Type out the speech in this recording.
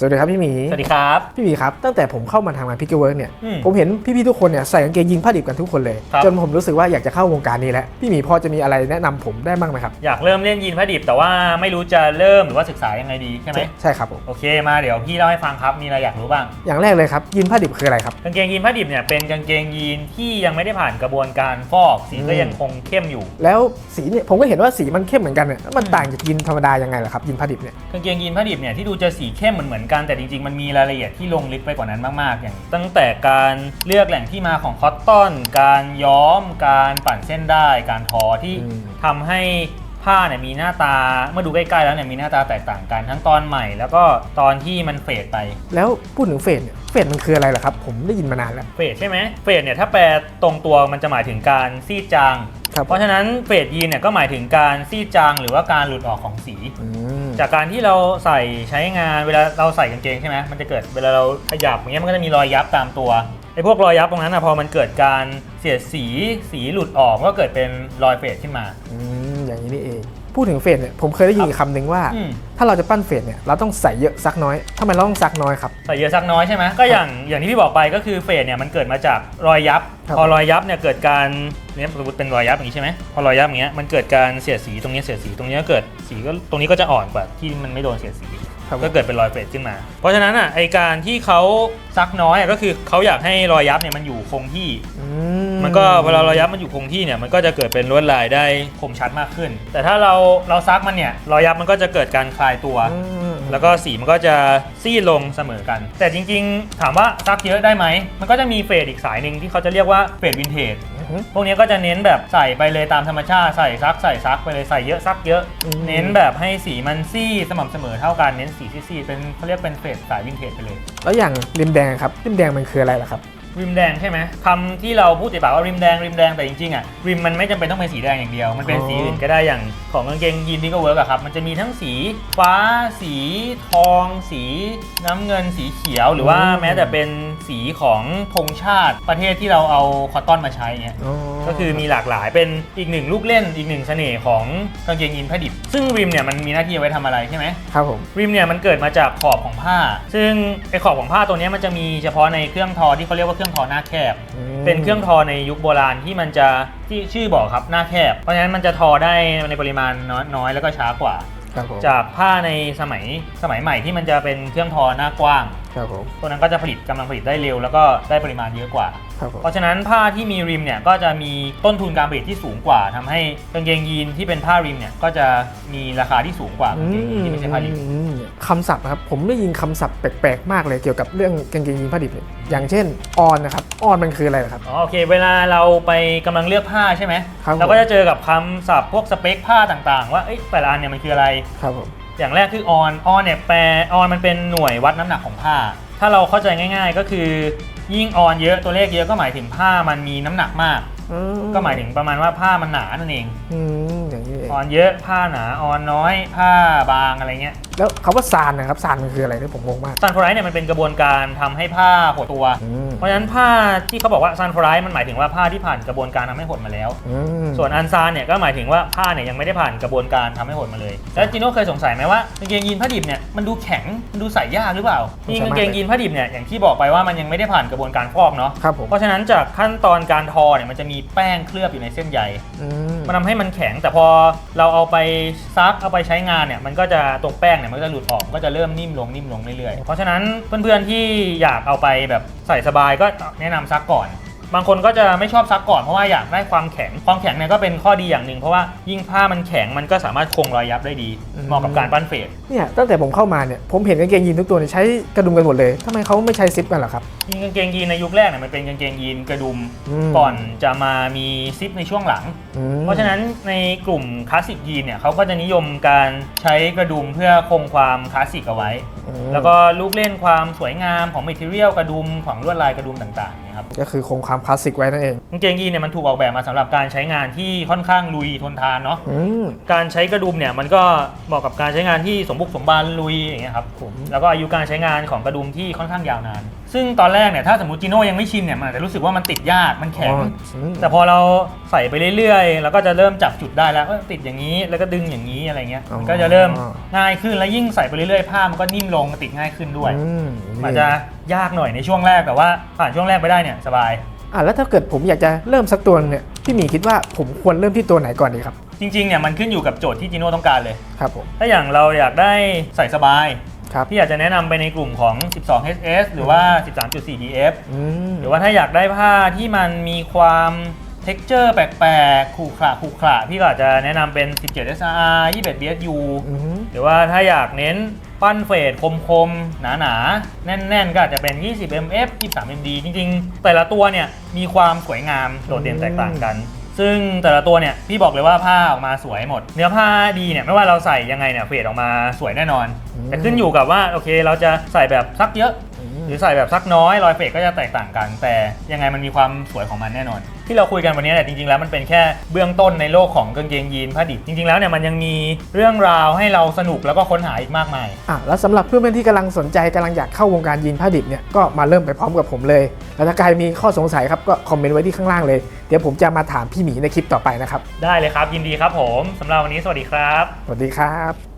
สวัสดีครับพี่หมีสวัสดีครับ พี่หมีครับ ตั้งแต่ผมเข้ามาทำงานพิกเกอร์เวิร์กเนี่ย อืมผมเห็นพี่ๆทุกคนเนี่ยใส่กางเกงยีนผ้าดิบกันทุกคนเลย ครับ จนผมรู้สึกว่าอยากจะเข้าวงการนี้แล้ว พี่หมีพอจะมีอะไรแนะนำผมได้บ้างไหมครับ อยากเริ่มเล่นยีนผ้าดิบแต่ว่าไม่รู้จะเริ่มหรือว่าศึกษายังไงดีใช่ไหมใช่ครับผม โอเคมาเดี๋ยวพี่เล่าให้ฟังครับมีอะไรอยากรู้บ้างอย่างแรกเลยครับยีนผ้าดิบคืออะไรครับ กางเกงยีนผ้าดิบเนี่ยเป็นกางเกงยีนที่ยังไม่ได้ผ่านกระบวนการฟอกสีก็อืม ยังคงเข้มอยู่ แล้วสีเนี่ยผมก็เห็นว่าสีมันเข้มเหมือนกันเนี่ยแล้วมันอืมต่างจากยีนธรรมดายังไงล่ะครับยีนผ้าดิบเนี่ย กางเกงยีนผ้าดิบเนี่ยที่ดูจะสีเข้มเหมือนเหมือนๆกันแต่จริง ๆ มันมีรายละเอียดที่ลงลึกไปกว่านั้นมาก ๆ อย่าง ตั้งแต่การเลือกแหล่งที่มาของคอตตอน การย้อมการปั่นเส้นได้ การทอที่อืม ทำให้ผ้าเนี่ยมีหน้าตาเมื่อดูใกล้ๆแล้วเนี่ยมีหน้าตาแตกต่างกันทั้งตอนใหม่ แล้วก็ตอนที่มันเฟดไป แล้วพูดถึงเฟดเนี่ยเฟดมันคืออะไรล่ะครับ ผมได้ยินมานานแล้ว เฟดใช่ไหมเฟดเนี่ยถ้าแปลตรงตัวมันจะหมายถึงการซีดจาง ครับ เพราะฉะนั้นเฟดยีนเนี่ยก็หมายถึงการซีดจางหรือว่าการหลุดออกของสี อืม จากการที่เราใส่ใช้งานเวลาเราใส่กางเกงใช่ไหมมันจะเกิดเวลาเราขยับอย่างเงี้ยมันก็จะมีรอยยับตามตัวไอ้พวกรอยยับตรงนั้นนะพอมันเกิดการเสียดสีสีหลุดออกก็เกิดเป็นรอยเฟดขึ้นมา อืม อย่างนี้นี่เอง พูดถึงเฟดเนี่ยผมเคยได้ยินอีกคำหนึ่งว่า อืม ถ้าเราจะปั้นเฟดเนี่ยเราต้องใส่เยอะซักน้อยทำไมเราต้องซักน้อยครับ ใส่เยอะสักน้อยใช่ไหมก็อย่างอย่างที่พี่บอกไปก็คือเฟดเนี่ยมันเกิดมาจากรอยยับครับ พอรอยยับเนี่ยเกิดการเนี่ยสมมติเป็นรอยยับอย่างนี้ใช่ไหมพอรอยยับอย่างเงี้ยมันเกิดการเสียดสีตรงนี้เสียดสีตรงนี้ก็เกิดสีก็ตรงนี้ก็จะอ่อนกว่าที่มันไม่โดนเสียดสีครับก็เกิดเป็นรอยเฟดขึ้นมา เพราะฉะนั้นอะไอการที่เขาซักน้อยอะก็คือเขาอยากให้รอยยับเนี่ยมันอยู่คงที่อืมันก็เวลารอยยับมันอยู่คงที่เนี่ยมันก็จะเกิดเป็นลวดลายได้คมชัดมากขึ้น แต่ถ้าเราเราซักมันเนี่ยรอยยับมันก็จะเกิดการคลายตัวอืม แล้วก็สีมันก็จะซีดลงเสมอกัน แต่จริงๆ ถามว่าซักเยอะได้ไหม มันก็จะมีเฟดอีกสายหนึ่งที่เขาจะเรียกว่าเฟดวินเทจอือฮึพวกนี้ก็จะเน้นแบบใส่ไปเลยตามธรรมชาติใส่ซักใส่ซักไปเลยใส่เยอะซักเยอะอืมเน้นแบบให้สีมันซีดสม่ำเสมอเท่ากันเน้นสีซีดๆเป็นเขาเรียกเป็นเฟดสายวินเทจไปเลย แล้วอย่างริมแดงครับริมแดงมันคืออะไรล่ะครับ ริมแดงใช่ไหมคำที่เราพูดติดปากว่าริมแดงริมแดงแต่จริงๆอะริมมันไม่จำเป็นต้องเป็นสีแดงอย่างเดียว มันเป็นอ๋อสีอื่นก็ได้อย่างของกางเกงยีนที่ก็เวิร์กอะครับมันจะมีทั้งสีฟ้า สีทอง สีน้ำเงินสีเขียว หรือว่าแม้แต่เป็นสีของธงชาติประเทศที่เราเอาคอตตอนมาใช้เนี่ยอ๋อก็คือมีหลากหลายเป็นอีกหนึ่งลูกเล่นอีกหนึ่งเสน่ห์ของกางเกงยีนผ้าดิบซึ่งริมเนี่ยมันมีหน้าที่เอาไว้ทำอะไรใช่ไหม ครับผม ริมเนี่ยมันเกิดมาจากขอบของผ้า ซึ่งไอขอบของผ้าตัวเนี้ยมันจะมีเฉพาะในเครื่องทอที่เขาเรียกว่าเครื่องทอหน้าแคบ อืม เป็นเครื่องทอในยุคโบราณที่มันจะที่ชื่อบอกครับหน้าแคบ เพราะฉะนั้นมันจะทอได้ในปริมาณน้อยน้อยแล้วก็ช้ากว่า ครับผม จากผ้าในสมัยสมัยใหม่ที่มันจะเป็นเครื่องทอหน้ากว้าง ครับผมตัวนั้นก็จะผลิตกำลังผลิตได้เร็ว แล้วก็ได้ปริมาณเยอะกว่า ครับผมเพราะฉะนั้นผ้าที่มีริมเนี่ยก็จะมีต้นทุนการผลิตที่สูงกว่าทำให้กางเกงยีนที่เป็นผ้าริมเนี่ยก็จะมีราคาที่สูงกว่ากางเกงยีนที่ไม่ใช่ผ้าริม อืมคำศัพท์นะครับผมได้ยินคำศัพท์แปลกๆมากเลยเกี่ยวกับเรื่องกางเกงยีนผ้าดิบเนี่ยอย่างเช่นออนนะครับออนมันคืออะไรล่ะครับ อ๋อโอเคเวลาเราไปกำลังเลือกผ้าใช่ไหมครับเราก็จะเจอกับคำศัพท์พวกสเปคผ้าต่างๆ ว่าเอ้ยแต่ละอันเนี่ยมันคืออะไร ครับผม อย่างแรกคือออนออนเนี่ยแปลออนมันเป็นหน่วยวัดน้ำหนักของผ้า ถ้าเราเข้าใจง่าย ๆ ก็คือยิ่งออนเยอะตัวเลขเยอะก็หมายถึงผ้ามันมีน้ำหนักมาก อืก็หมายถึงประมาณว่าผ้ามันหนานั่นเอง อืมอย่างนี้เองออนเยอะผ้าหนาออนน้อยผ้าบางอะไรเงี้ย แล้วคำว่าซานนะครับซานมันคืออะไรเนี่ยผมงงมากซันโฟไรเนี่ยมันเป็นกระบวนการทำให้ผ้าหดตัว อืม เพราะฉะนั้นผ้าที่เขาบอกว่าซันโฟไรมันหมายถึงว่าผ้าที่ผ่านกระบวนการทำให้หดมาแล้ว อืมส่วนอันซานเนี่ยก็หมายถึงว่าผ้าเนี่ยยังไม่ได้ผ่านกระบวนการทำให้หดมาเลย แล้วจิโน่เคยสงสัยไหมว่ากางเกงยีนผ้าดิบเนี่ยมันดูแข็งมันดูใส่ยากหรือเปล่าจริงๆกางเกงยีนผ้าดิบเนี่ยอย่างที่บอกไปว่ามันยังไม่ได้ผ่านกระบวนการฟอกเนาะครับผม เพราะฉะนั้นจากขั้นตอนการทอเนี่ยมันจะมีแป้งเคลือบอยู่ในเส้นใย อืม มันทำให้มันแข็งแต่พอเราเอาไปซักเอาไปใช้งานเนี่ยมันก็จะตรงแป้งเนี่ยมันก็จะหลุดออกก็จะเริ่มนิ่มลงนิ่มลงเรื่อยๆเพราะฉะนั้นเพื่อนๆที่อยากเอาไปแบบใส่สบายก็แนะนำซักก่อน บางคนก็จะไม่ชอบซักก่อนเพราะว่าอยากได้ความแข็ง ความแข็งเนี่ยก็เป็นข้อดีอย่างหนึ่งเพราะว่ายิ่งผ้ามันแข็งมันก็สามารถคงรอยยับได้ดีเหมาะกับการปั้นเฟดเนี่ยตั้งแต่ผมเข้ามาเนี่ยผมเห็นกางเกงยีนทุกตัวเนี่ยใช้กระดุมกันหมดเลยทำไมเขาไม่ใช้ซิปกันล่ะครับจริงกางเกงยีนในยุคแรกเนี่ยมันเป็นกางเกงยีนกระดุมอืมก่อนจะมามีซิปในช่วงหลังอืมเพราะฉะนั้นในกลุ่มคลาสสิกยีนเนี่ยเขาก็จะนิยมการใช้กระดุมเพื่อคงความคลาสสิกเอาไว้อืมแล้วก็ลูกเล่นความสวยงามของ m ม t เ r ียลกระดุมของลวดลายกระดุมต่างๆเนะครับก็คือคงความคลาสสิกไว้นั่นเองกางเกงยีนเนี่ยมันถูกออกแบบมาสำหรับการใช้งานที่ค่อนข้างลุยทนทานเนาะอืม การใช้กระดุมเนี่ยมันก็เหมาะกับการใช้งานที่สมบุกสมบันลุยอย่างเงี้ยครับผม แล้วก็อายุการใช้งานของกระดุมที่ค่อนข้างยาวนานซึ่งตอนแรกเนี่ยถ้าสมมติจิโน่ยังไม่ชินเนี่ยมันอาจจะรู้สึกว่ามันติดยากมันแข็งอ๋ออืมแต่พอเราใส่ไปเรื่อยๆแล้วก็จะเริ่มจับจุดได้แล้วเอ้ยติดอย่างนี้แล้วก็ดึงอย่างนี้อะไรเงี้ยอ๋อมันก็จะเริ่มง่ายขึ้นแล้วยิ่งใส่ไปเรื่อยๆผ้ามันก็นิ่มลงติดง่ายขึ้นด้วยอืมอาจจะยากหน่อยในช่วงแรกแต่ว่าผ่านช่วงแรกไปได้เนี่ยสบาย อะแล้วถ้าเกิดผมอยากจะเริ่มสักตัวนึงเนี่ยพี่หมีคิดว่าผมควรเริ่มที่ตัวไหนก่อนดีครับจริงๆเนี่ยมันขึ้นอยู่กับโจทย์ที่จิโน่ต้องการเลย ครับผม ถ้าอย่างเราอยากได้ใส่สบาย ครับพี่อยากจะแนะนำไปในกลุ่มของ 12HS หรือว่า 13.4 DF อืม หรือว่าถ้าอยากได้ผ้าที่มันมีความ texture แปลกๆขูขระขูขระพี่ก็อาจจะแนะนำเป็น 17 SR 21 BSU อืมหรือว่าถ้าอยากเน้นปั้นเฟดคมๆ หนาๆ แน่นๆ ก็อาจจะเป็น 20 MF 23 MD จริงๆ แต่ละตัวเนี่ยมีความสวยงามโดดเด่นแตกต่างกัน ซึ่งแต่ละตัวเนี่ยพี่บอกเลยว่าผ้าออกมาสวยหมด เนื้อผ้าดีเนี่ยไม่ว่าเราใส่ยังไงเนี่ยเฟดออกมาสวยแน่นอน แต่ขึ้นอยู่กับว่าโอเคเราจะใส่แบบซักเยอะ หรือใส่แบบซักน้อยรอยเฟกก็จะแตกต่างกัน แต่ยังไงมันมีความสวยของมันแน่นอน ที่เราคุยกันวันนี้เนี่ยจริงๆแล้วมันเป็นแค่เบื้องต้นในโลกของกางเกงยีนผ้าดิบจริงๆแล้วเนี่ยมันยังมีเรื่องราวให้เราสนุกแล้วก็ค้นหาอีกมากมาย อะแล้วสำหรับเพื่อนๆที่กำลังสนใจกำลังอยากเข้าวงการยีนผ้าดิบเนี่ยก็มาเริ่มไปพร้อมกับผมเลย แล้วถ้าใครมีข้อสงสัยครับก็คอมเมนต์ไว้ที่ข้างล่างเลย เดี๋ยวผมจะมาถามพี่หมีในคลิปต่อไปนะครับได้เลยครับ ยินดีครับผมสำหรับวันนี้สวัสดีครับ สวัสดีครับ